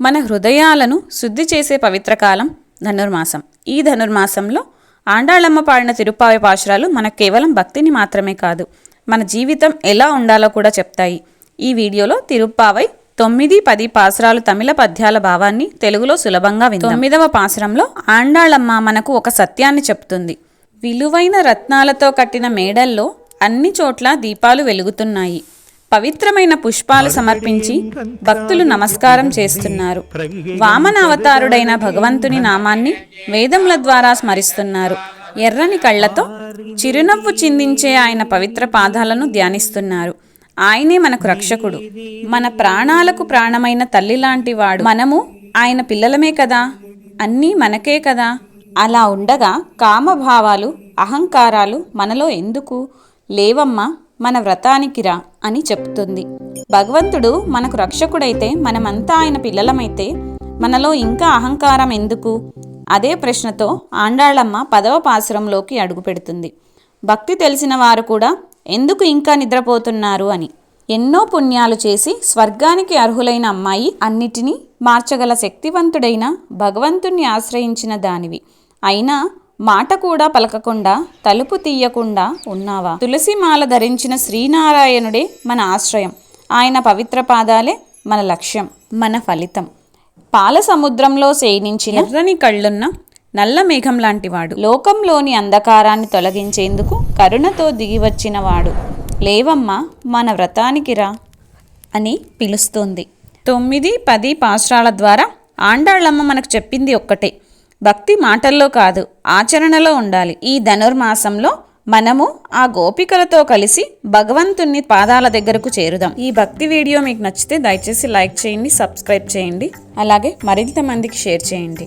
మన హృదయాలను శుద్ధి చేసే పవిత్ర కాలం ధనుర్మాసం. ఈ ధనుర్మాసంలో ఆండాళమ్మ పాడిన తిరుపావి పాశురాలు మనకు కేవలం భక్తిని మాత్రమే కాదు మన జీవితం ఎలా ఉండాలో కూడా చెప్తాయి. ఈ వీడియోలో తిరుప్పావై తొమ్మిది పది పాసురాలు తమిళ పద్యాల భావాన్ని తెలుగులో సులభంగా విందాం. తొమ్మిదవ పాసురంలో ఆండాళమ్మ మనకు ఒక సత్యాన్ని చెప్తుంది. విలువైన రత్నాలతో కట్టిన మేడల్లో అన్ని చోట్ల దీపాలు వెలుగుతున్నాయి. పవిత్రమైన పుష్పాలు సమర్పించి భక్తులు నమస్కారం చేస్తున్నారు. వామన అవతారుడైన భగవంతుని నామాన్ని వేదముల ద్వారా స్మరిస్తున్నారు. ఎర్రని కళ్ళతో చిరునవ్వు చిందించే ఆయన పవిత్ర పాదాలను ధ్యానిస్తున్నారు. ఆయనే మనకు రక్షకుడు. మన ప్రాణాలకు ప్రాణమైన తల్లి లాంటి వాడు. మనము ఆయన పిల్లలమే కదా? అన్నీ మనకే కదా? అలా ఉండగా కామభావాలు అహంకారాలు మనలో ఎందుకు? లేవమ్మా మన వ్రతానికి రా అని చెప్తుంది. భగవంతుడు మనకు రక్షకుడైతే మనమంతా ఆయన పిల్లలమైతే మనలో ఇంకా అహంకారం ఎందుకు? అదే ప్రశ్నతో ఆండాళ్ళమ్మ పదవ పాసురంలోకి అడుగుపెడుతుంది. భక్తి తెలిసిన వారు కూడా ఎందుకు ఇంకా నిద్రపోతున్నారు అని. ఎన్నో పుణ్యాలు చేసి స్వర్గానికి అర్హులైన అమ్మాయి అన్నిటినీ మార్చగల శక్తివంతుడైన భగవంతుణ్ణి ఆశ్రయించిన దానివి. అయినా మాట కూడా పలకకుండా తలుపు తీయకుండా ఉన్నావా? తులసిమాల ధరించిన శ్రీనారాయణుడే మన ఆశ్రయం. ఆయన పవిత్ర పాదాలే మన లక్ష్యం మన ఫలితం. పాల సముద్రంలో శయనించిన ఎర్రని కళ్ళున్న నల్ల మేఘం లాంటివాడు. లోకంలోని అంధకారాన్ని తొలగించేందుకు కరుణతో దిగివచ్చినవాడు. లేవమ్మా మన వ్రతానికి రా అని పిలుస్తుంది. తొమ్మిది పది పాశ్రాల ద్వారా ఆండాళ్ళమ్మ మనకు చెప్పింది ఒక్కటే. భక్తి మాటల్లో కాదు ఆచరణలో ఉండాలి. ఈ ధనుర్మాసంలో మనము ఆ గోపికలతో కలిసి భగవంతుని పాదాల దగ్గరకు చేరుదాం. ఈ భక్తి వీడియో మీకు నచ్చితే దయచేసి లైక్ చేయండి సబ్స్క్రైబ్ చేయండి. అలాగే మరింత మందికి షేర్ చేయండి.